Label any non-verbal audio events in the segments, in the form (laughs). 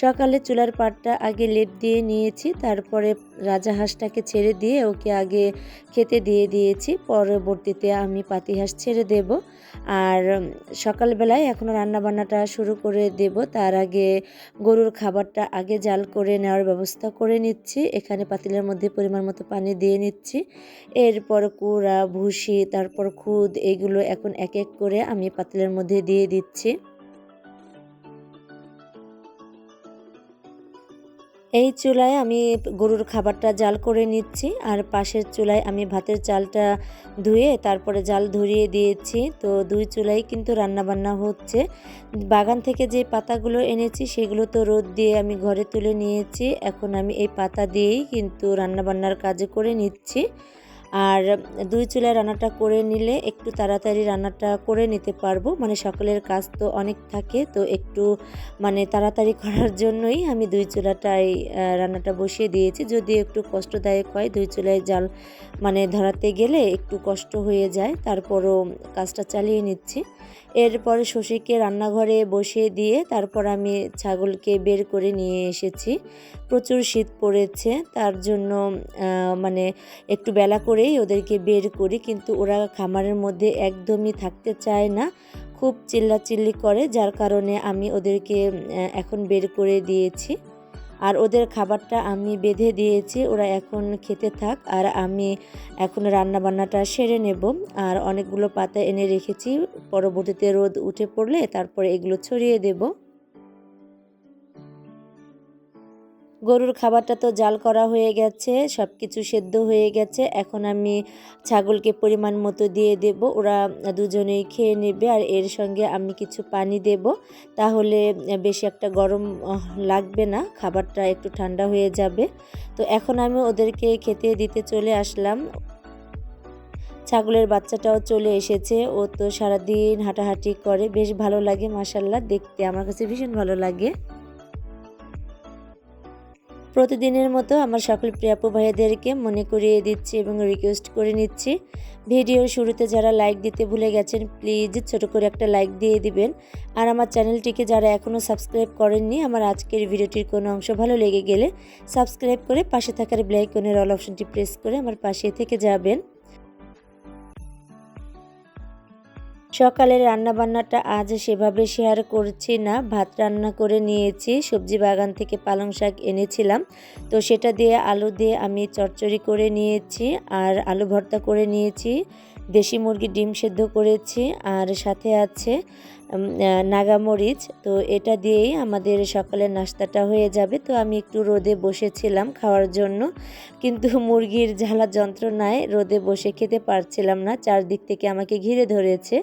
সকালে চুলার পাটটা আগে লেপ দিয়ে নিয়েছি, তারপরে রাজা হাঁসটাকে ছেড়ে দিয়ে ওকে আগে খেতে দিয়ে দিয়েছি। পরবর্তীতে আমি পাতি হাঁস ছেড়ে দেব। আর সকালবেলায় এখনও রান্নাবান্নাটা শুরু করে দেব। তার আগে গরুর খাবারটা আগে জাল করে নেওয়ার ব্যবস্থা করে নিচ্ছি। এখানে পাতিলের মধ্যে পরিমাণ মতো পানি দিয়ে নিচ্ছি। এরপর কুড়া, ভুসি, তারপর খুদ, এগুলো এখন এক এক করে আমি পাতিলের মধ্যে দিয়ে দিচ্ছি। এই চুলায় আমি গরুর খাবারটা জাল করে নিচ্ছি আর পাশের চুলায় আমি ভাতের চালটা ধুয়ে তারপরে জাল ধরিয়ে দিয়েছি। তো দুই চুলাই কিন্তু রান্নাবান্না হচ্ছে। বাগান থেকে যে পাতাগুলো এনেছি সেগুলো তো রোদ দিয়ে আমি ঘরে তুলে নিয়েছি। এখন আমি এই পাতা দিয়েই কিন্তু রান্নাবান্নার কাজে করে নিচ্ছি। আর দুই চুলায় রান্নাটা করে নিলে একটু তাড়াতাড়ি রান্নাটা করে নিতে পারব। মানে সকলের কাজ তো অনেক থাকে, তো একটু মানে তাড়াতাড়ি (laughs) করার জন্যই আমি দুই চুলাটাই রান্নাটা বসিয়ে দিয়েছি। যদি একটু কষ্টদায়ক হয়, দুই চুলায় জাল মানে ধরাতে গেলে একটু কষ্ট হয়ে যায়, তারপরও কাজটা চালিয়ে নিচ্ছি। এরপরে শশীকে রান্নাঘরে বসিয়ে দিয়ে তারপর আমি ছাগলকে বের করে নিয়ে এসেছি। প্রচুর শীত পড়েছে, তার জন্য মানে একটু বেলা করেই ওদেরকে বের করি, কিন্তু ওরা খামারের মধ্যে একদমই থাকতে চায় না, খুব চিল্লাচিল্লি করে, যার কারণে আমি ওদেরকে এখন বের করে দিয়েছি। আর ওদের খাবারটা আমি বেঁধে দিয়েছি, ওরা এখন খেতে থাক। আর আমি এখন রান্না বান্নাটা সেরে নেব। আর অনেকগুলো পাতা এনে রেখেছি। পরবর্তীতে রোদ উঠে পড়লে তারপরে এগুলো ছড়িয়ে দেবো। গরুর খাবারটা তো জাল করা হয়ে গেছে সব কিছু সেদ্ধ হয়ে গেছে। এখন আমি ছাগলকে পরিমাণ মতো দিয়ে দেব, ওরা দুজনেই খেয়ে নেবে আর এর সঙ্গে আমি কিছু পানি দেব। তাহলে বেশি একটা গরম লাগবে না, খাবারটা একটু ঠান্ডা হয়ে যাবে। তো এখন আমি ওদেরকে খেতে দিতে চলে আসলাম। ছাগলের বাচ্চাটাও চলে এসেছে, ও তো সারাদিন হাঁটাহাঁটি করে, বেশ ভালো লাগে মাসাল্লাহ দেখতে আমার কাছে ভীষণ ভালো লাগে। প্রতিদিনের মতো আমার সকল প্রিয়াপু ভাইয়াদেরকে মনে করিয়ে দিচ্ছি এবং রিকোয়েস্ট করে নিচ্ছি। ভিডিওর শুরুতে যারা লাইক দিতে ভুলে গেছেন প্লিজ ছোট করে একটা লাইক দিয়ে দিবেন। আর আমার চ্যানেলটিকে যারা এখনও সাবস্ক্রাইব করেননি, আমার আজকের ভিডিওটির কোনো অংশ ভালো লেগে গেলে সাবস্ক্রাইব করে পাশে থাকার ব্লাইকনের অল অপশনটি প্রেস করে আমার পাশে থেকে যাবেন। সকালের রান্নাবান্নাটা আজ সেভাবে শেয়ার করছি না। ভাত রান্না করে নিয়েছি, সবজি বাগান থেকে পালং শাক এনেছিলাম। তো সেটা দিয়ে আলু দিয়ে আমি চচ্চড়ি করে নিয়েছি আর আলু ভর্তা করে নিয়েছি। দেশি মুরগি ডিম সেদ্ধ করেছি আর সাথে আছে নাগামরিচ। তো এটা দিয়েই আমাদের সকালের নাস্তাটা হয়ে যাবে। তো আমি একটু রোদে বসেছিলাম খাওয়ার জন্য। কিন্তু মুরগির ঝালা যন্ত্রণায় রোদে বসে খেতে পারছিলাম না। চারদিক থেকে আমাকে ঘিরে ধরেছে।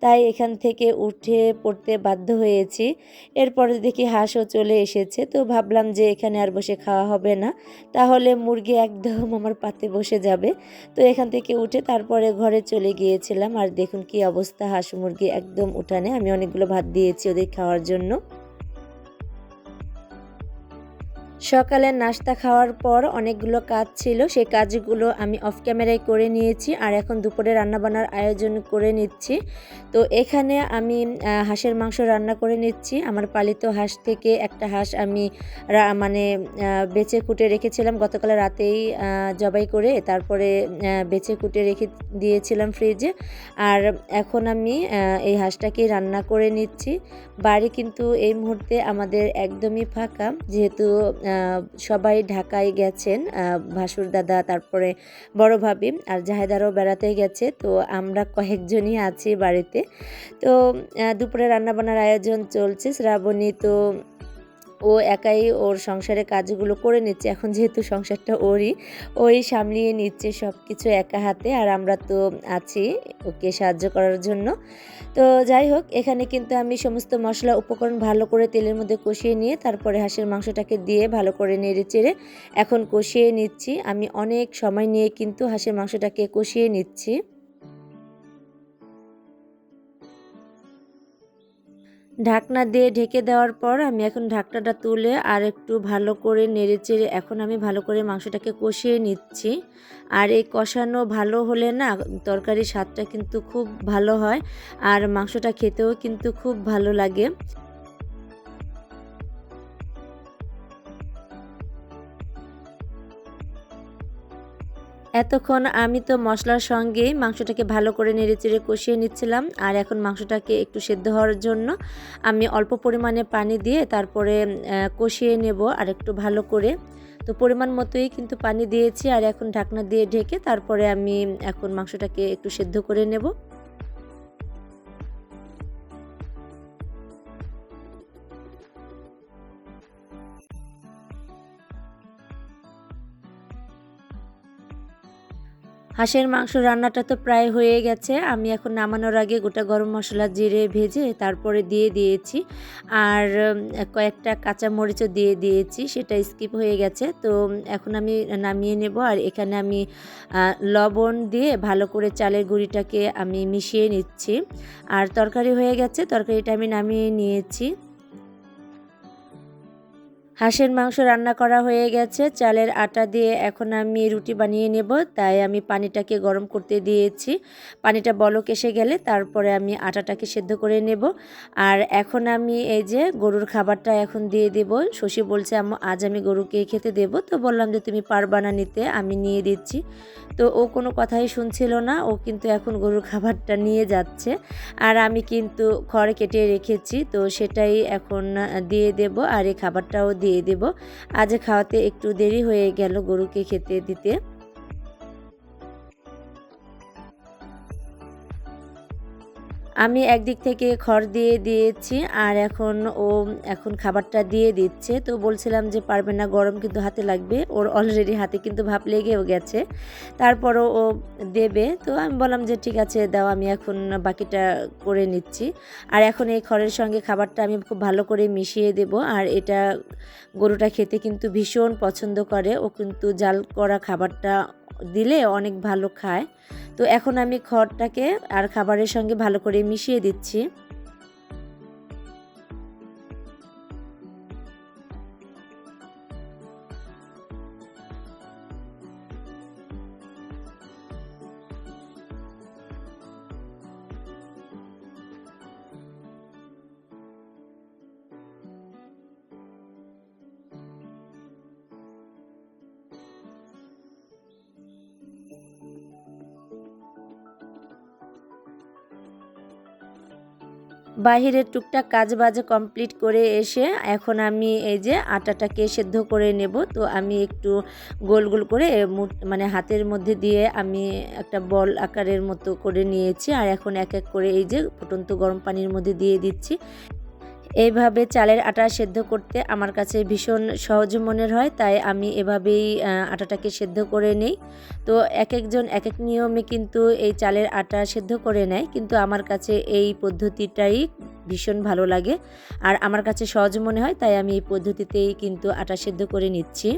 তাই এখান থেকে উঠে পড়তে বাধ্য হয়েছি। এরপরে দেখি হাঁসও চলে এসেছে। তো ভাবলাম যে এখানে আর বসে খাওয়া হবে না। তাহলে মুরগি একদম আমার পাতে বসে যাবে। তো এখান থেকে উঠে তারপরে ঘরে চলে গিয়েছিলাম। আর দেখুন কি অবস্থা, হাঁস মুরগি একদম উঠানে। আমি অনেকগুলো ভাত দিয়েছি ওদের খাওয়ার জন্য। সকালে নাস্তা খাওয়ার পর অনেকগুলো কাজ ছিল সেই কাজগুলো আমি অফ ক্যামেরায় করে নিয়েছি আর এখন দুপুরে রান্নাবান্নার আয়োজন করে নিচ্ছি। তো এখানে আমি হাঁসের মাংস রান্না করে নিচ্ছি। আমার পালিত হাঁস থেকে একটা হাঁস আমি মানে বেছে কুটে রেখেছিলাম গতকাল রাতেই জবাই করে। তারপরে বেছে কুটে রেখে দিয়েছিলাম ফ্রিজে আর এখন আমি এই হাঁসটাকে রান্না করে নিচ্ছি। বাড়ি কিন্তু এই মুহূর্তে আমাদের একদমই ফাঁকা, যেহেতু সবাই ঢাকায় গেছেন ভাসুর দাদা, তারপরে বড় ভাবি আর জাহেদারও বেড়াতে গেছে, তো আমরা কয়েকজনই আছি বাড়িতে। তো দুপুরে রান্নাবান্নার আয়োজন চলছে, শ্রাবণী তো ও একাই ওর সংসারে কাজগুলো করে নিচ্ছে। এখন যেহেতু সংসারটা ওরই ওই সামলিয়ে নিচ্ছে সব কিছু একা হাতে আর আমরা তো আছি ওকে সাহায্য করার জন্য। তো যাই হোক, এখানে কিন্তু আমি সমস্ত মশলা উপকরণ ভালো করে তেলের মধ্যে কষিয়ে নিয়ে তারপরে হাঁসের মাংসটাকে দিয়ে ভালো করে নেড়ে চেড়ে এখন কষিয়ে নিচ্ছি। আমি অনেক সময় নিয়ে কিন্তু হাঁসের মাংসটাকে কষিয়ে নিচ্ছি। ঢাকনা দিয়ে ঢেকে দেওয়ার পর আমি এখন ঢাকনাটা তুলে আর একটু ভালো করে নেড়ে চেড়ে এখন আমি ভালো করে মাংসটাকে কষিয়ে নিচ্ছি। আর এই কষানো ভালো হলে না তরকারির স্বাদটা কিন্তু খুব ভালো হয় আর মাংসটা খেতেও কিন্তু খুব ভালো লাগে। এতক্ষণ আমি তো মশলার সঙ্গে মাংসটাকে ভালো করে নেড়েচেড়ে কষিয়ে নিচ্ছিলাম, আর এখন মাংসটাকে একটু সেদ্ধ হওয়ার জন্য আমি অল্প পরিমাণে পানি দিয়ে তারপরে কষিয়ে নেব আর একটু ভালো করে। তো পরিমাণ মতোই কিন্তু পানি দিয়েছি, আর এখন ঢাকনা দিয়ে ঢেকে তারপরে আমি এখন মাংসটাকে একটু সেদ্ধ করে নেব। হাঁসের মাংস রান্নাটা তো প্রায় হয়ে গেছে। আমি এখন নামানোর আগে গোটা গরম মশলা জিরে ভেজে তারপরে দিয়ে দিয়েছি। আর কয়েকটা কাঁচা মরিচও দিয়ে দিয়েছি, সেটা স্কিপ হয়ে গেছে। তো এখন আমি নামিয়ে নেব আর এখানে আমি লবণ দিয়ে ভালো করে চালের গুঁড়িটাকে আমি মিশিয়ে নিচ্ছি। আর তরকারি হয়ে গেছে, তরকারিটা আমি নামিয়ে নিয়েছি। হাঁসের মাংস রান্না করা হয়ে গেছে। চালের আটা দিয়ে এখন আমি রুটি বানিয়ে নেব। তাই আমি পানিটাকে গরম করতে দিয়েছি। পানিটা বলক এসে গেলে তারপরে আমি আটাটাকে সেদ্ধ করে নেব। আর এখন আমি এই যে গরুর খাবারটা এখন দিয়ে দেব। শশী বলছে আজ আমি গরুকে খেতে দেব। তো বললাম যে, তুমি পারবা না নিতে, আমি নিয়ে দিচ্ছি। তো ও কোনো কথাই শুনছিল না। ও কিন্তু এখন গরুর খাবারটা নিয়ে যাচ্ছে। আর আমি কিন্তু খড় কেটে রেখেছি। তো সেটাই এখন দিয়ে দেব। আর এই খাবারটাও দিয়ে দেব। আজ খাওয়াতে একটু দেরি হয়ে গেল গরুকে খেতে দিতে। আমি একদিক থেকে খড় দিয়ে দিয়েছি আর এখন ও এখন খাবারটা দিয়ে দিচ্ছে। তো বলছিলাম যে পারবে না, গরম কিন্তু হাতে লাগবে। ওর অলরেডি হাতে কিন্তু ভাপ লেগেও গেছে। তারপরও ও দেবে। তো আমি বললাম যে ঠিক আছে, দাও, আমি এখন বাকিটা করে নিচ্ছি। আর এখন এই খড়ের সঙ্গে খাবারটা আমি খুব ভালো করে মিশিয়ে দেব। আর এটা গরুটা খেতে কিন্তু ভীষণ পছন্দ করে। ও কিন্তু জাল করা খাবারটা দিলে অনেক ভালো খায়। তো এখন আমি খড়টাকে আর খাবারের সঙ্গে ভালো করে মিশিয়ে দিচ্ছি। বাহিরের টুকটাক কাজ বাজে কমপ্লিট করে এসে এখন আমি এই যে আটাটাকে সেদ্ধ করে নেব। তো আমি একটু গোল গোল করে মানে হাতের মধ্যে দিয়ে আমি একটা বল আকারের মতো করে নিয়েছি। আর এখন এক এক করে এই যে ফুটন্ত গরম পানির মধ্যে দিয়ে দিচ্ছি। এইভাবে চালের আটা সেদ্ধ করতে আমার কাছে ভীষণ সহজ মনের হয়, তাই আমি এভাবেই আটাটাকে সেদ্ধ করে নেই। তো এক একজন এক এক নিয়মে কিন্তু এই চালের আটা সেদ্ধ করে নেয়, কিন্তু আমার কাছে এই পদ্ধতিটাই ভীষণ ভালো লাগে। আর আমার কাছে সহজ মনে হয়, তাই আমি এই পদ্ধতিতেই কিন্তু আটা সেদ্ধ করে নিচ্ছি।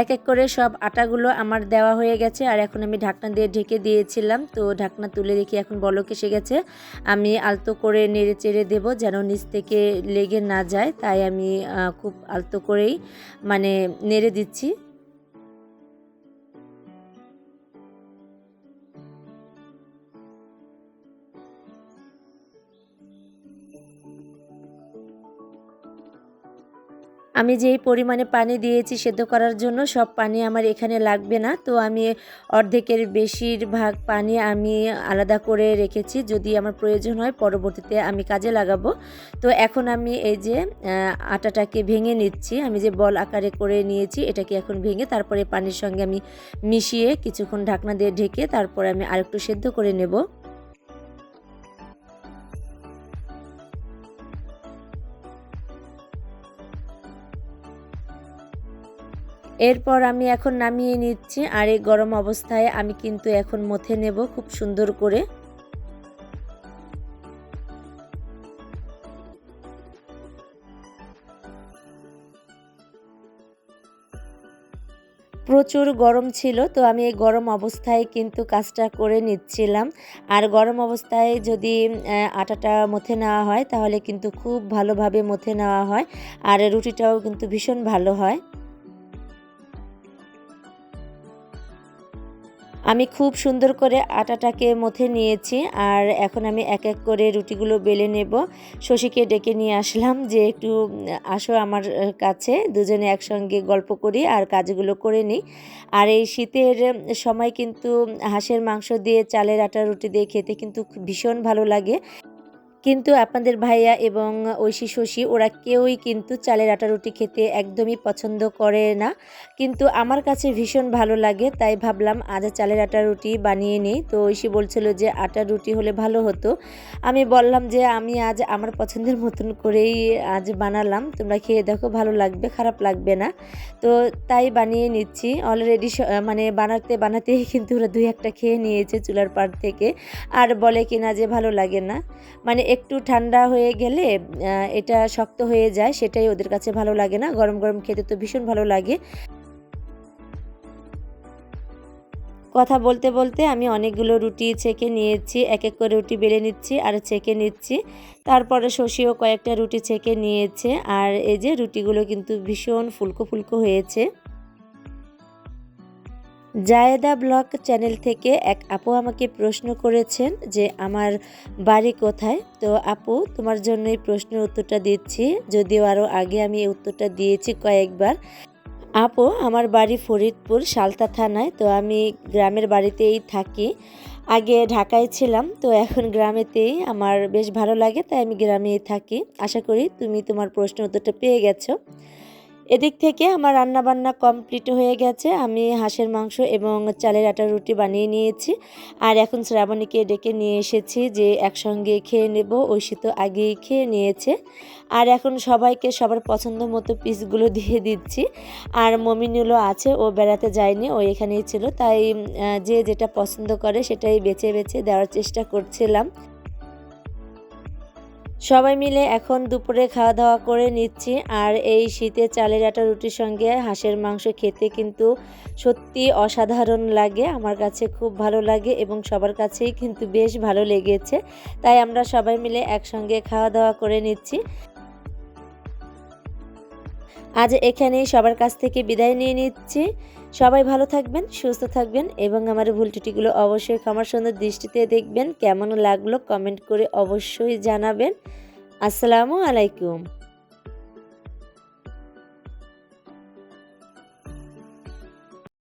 এক এক করে সব আটাগুলো আমার দেওয়া হয়ে গেছে, আর এখন আমি ঢাকনা দিয়ে ঢেকে দিয়েছিলাম। তো ঢাকনা তুলে দেখি এখন বলক এসে গেছে। আমি আলতো করে নেড়ে চেড়ে দেবো যেন নিচ থেকে লেগে না যায়। তাই আমি খুব আলতো করেই মানে নেড়ে দিচ্ছি। আমি যেই পরিমাণে পানি দিয়েছি সেদ্ধ করার জন্য সব পানি আমার এখানে লাগবে না। তো আমি অর্ধেকের বেশিরভাগ পানি আমি আলাদা করে রেখেছি। যদি আমার প্রয়োজন হয় পরবর্তীতে আমি কাজে লাগাবো। তো এখন আমি এই যে আটাটাকে ভেঙে নিচ্ছি। আমি যে বল আকারে করে নিয়েছি এটাকে এখন ভেঙে তারপরে পানির সঙ্গে আমি মিশিয়ে কিছুক্ষণ ঢাকনা দিয়ে ঢেকে তারপরে আমি আরেকটু সেদ্ধ করে নেব। এরপর আমি এখন নামিয়ে নিচ্ছি আর এই গরম অবস্থায় আমি কিন্তু এখন মথে নেব খুব সুন্দর করে। প্রচুর গরম ছিল, তো আমি এই গরম অবস্থায় কিন্তু কাজটা করে নিচ্ছিলাম। আর গরম অবস্থায় যদি আটাটা মথে নেওয়া হয়, তাহলে কিন্তু খুব ভালোভাবে মথে নেওয়া হয়। আর রুটিটাও কিন্তু ভীষণ ভালো হয়। আমি খুব সুন্দর করে আটাটাকে মথে নিয়েছি আর এখন আমি এক এক করে রুটিগুলো বেলে নেব। শশীকে ডেকে নিয়ে আসলাম যে একটু, আসো আমার কাছে, দুজনে একসঙ্গে গল্প করি আর কাজগুলো করে নিই। আর এই শীতের সময় কিন্তু হাঁসের মাংস দিয়ে চালের আটা রুটি দিয়ে খেতে কিন্তু ভীষণ ভালো লাগে। কিন্তু আপনাদের ভাইয়া এবং ঐশী শশী, ওরা কেউই কিন্তু চালের আটা রুটি খেতে একদমই পছন্দ করে না। কিন্তু আমার কাছে ভীষণ ভালো লাগে, তাই ভাবলাম আজ চালের আটা রুটি বানিয়ে নিই। তো ঐশী বলছিল যে আটা রুটি হলে ভালো হতো। আমি বললাম যে আমি আজ আমার পছন্দের মতন করেই আজ বানালাম। তোমরা খেয়ে দেখো, ভালো লাগবে, খারাপ লাগবে না। তো তাই বানিয়ে নিচ্ছি। অলরেডি মানে বানাতে বানাতেই কিন্তু ওরা দুই একটা খেয়ে নিয়েছে চুলার পাড় থেকে। আর বলে কিনা যে ভালো লাগে না। মানে একটু ঠান্ডা হয়ে গেলে এটা শক্ত হয়ে যায়, সেটাই ওদের কাছে ভালো লাগে না। গরম গরম খেতে তো ভীষণ ভালো লাগে। কথা বলতে বলতে আমি অনেকগুলো রুটি ছেঁকে নিয়েছি, এক এক করে রুটি বেলে নিচ্ছি আর ছেঁকে নিচ্ছি। তারপরে শশীও কয়েকটা রুটি ছেঁকে নিয়েছে আর এই যে রুটিগুলো কিন্তু ভীষণ ফুলকো ফুলকো হয়েছে। জায়েদা ব্লগ চ্যানেল থেকে এক আপু আমাকে প্রশ্ন করেছেন যে, আমার বাড়ি কোথায়? তো আপু, তোমার জন্য এই প্রশ্নের উত্তরটা দিচ্ছি। যদিও আরও আগে আমি এই উত্তরটা দিয়েছি কয়েকবার। আপু, আমার বাড়ি ফরিদপুর, সালতা থানায়। তো আমি গ্রামের বাড়িতেই থাকি। আগে ঢাকায় ছিলাম, তো এখন গ্রামেতেই। আমার বেশ ভালো লাগে, তাই আমি গ্রামেই থাকি। আশা করি তুমি তোমার প্রশ্ন উত্তরটা পেয়ে গেছো। এদিক থেকে আমার রান্না বান্না কমপ্লিট হয়ে গেছে। আমি হাঁসের মাংস এবং চালের আটার রুটি বানিয়ে নিয়েছি। আর এখন শ্রাবণীকে ডেকে নিয়ে এসেছি যে একসঙ্গে খেয়ে নেব। ঐশী তো আগেই খেয়ে নিয়েছে। আর এখন সবাইকে সবার পছন্দ মতো পিসগুলো দিয়ে দিচ্ছি। আর মমিনুলও আছে, ও বেড়াতে যায়নি, ও এখানেই ছিল। তাই যে যেটা পছন্দ করে সেটাই বেছে বেছে দেওয়ার চেষ্টা করছিলাম। সবাই মিলে এখন দুপুরে খাওয়া দাওয়া করে নিচ্ছি। আর এই শীতে চালের আটা রুটির সঙ্গে হাঁসের মাংস খেতে কিন্তু সত্যি অসাধারণ লাগে। আমার কাছে খুব ভালো লাগে এবং সবার কাছেই কিন্তু বেশ ভালো লেগেছে। তাই আমরা সবাই মিলে একসঙ্গে খাওয়া দাওয়া করে নিচ্ছি। আজ এখানেই সবার কাছ থেকে বিদায় নিয়ে নিচ্ছি। সবাই ভালো থাকবেন, সুস্থ থাকবেন এবং আমার ভুল টুটিগুলো অবশ্যই ক্ষমার সুন্দর দৃষ্টিতে দেখবেন। কেমন লাগল কমেন্ট করে অবশ্যই জানাবেন। আসসালামু আলাইকুম।